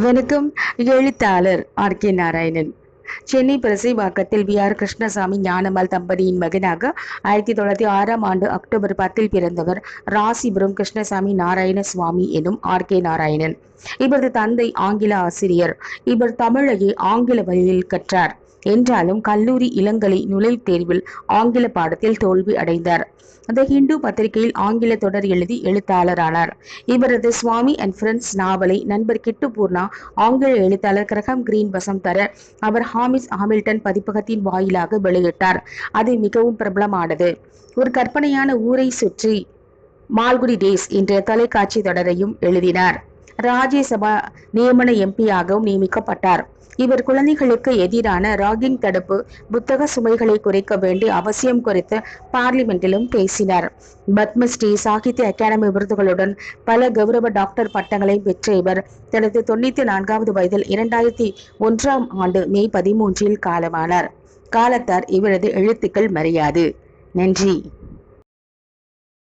வணக்கம். எழுத்தாளர் R K Narayanan. Chennai பிரசைவாக்கத்தில் வி ஆர் கிருஷ்ணசாமி ஞானம்மாள் தம்பதியின் மகனாக ஆயிரத்தி தொள்ளாயிரத்தி ஆறாம் ஆண்டு அக்டோபர் பத்தில் பிறந்தவர் ராசிபுரம் கிருஷ்ணசாமி நாராயண சுவாமி எனும் ஆர் கே நாராயணன். இவரது தந்தை ஆங்கில ஆசிரியர். இவர் தமிழையே ஆங்கில வழியில் கற்றார். என்றாலும் கல்லூரி இளங்கலை நுழைவுத் தேர்வில் ஆங்கில பாடத்தில் தோல்வி அடைந்தார். த ஹிந்து பத்திரிகையில் ஆங்கில தொடர் எழுதி எழுத்தாளரானார். இவரது சுவாமி அண்ட் ஃப்ரெண்ட்ஸ் நாவலை நண்பர் கிட்டு பூர்ணா ஆங்கில எழுத்தாளர் கிரகம் கிரீன் வசம் தர அவர் ஹாமிஸ் ஹாமில்டன் பதிப்பகத்தின் வாயிலாக வெளியிட்டார். அது மிகவும் பிரபலமானது. ஒரு கற்பனையான ஊரை சுற்றி மால்குடி டேஸ் என்ற தொலைக்காட்சி தொடரையும் எழுதினார். ராஜ்யசபா நியமன எம்பியாகவும் நியமிக்கப்பட்டார். இவர் குழந்தைகளுக்கு எதிரான ராகிங் தடுப்பு புத்தக சுமைகளை குறைக்க வேண்டிய அவசியம் குறித்து பார்லிமெண்டிலும் பேசினார். பத்மஸ்ரீ சாகித்ய அகாடமி விருதுகளுடன் பல கௌரவ டாக்டர் பட்டங்களை பெற்ற இவர் தனது தொண்ணூத்தி நான்காவது வயதில் இரண்டாயிரத்தி ஒன்றாம் ஆண்டு மே பதிமூன்றில் காலமானார். காலத்தார் இவரது எழுத்துக்கள் மரியாது. நன்றி.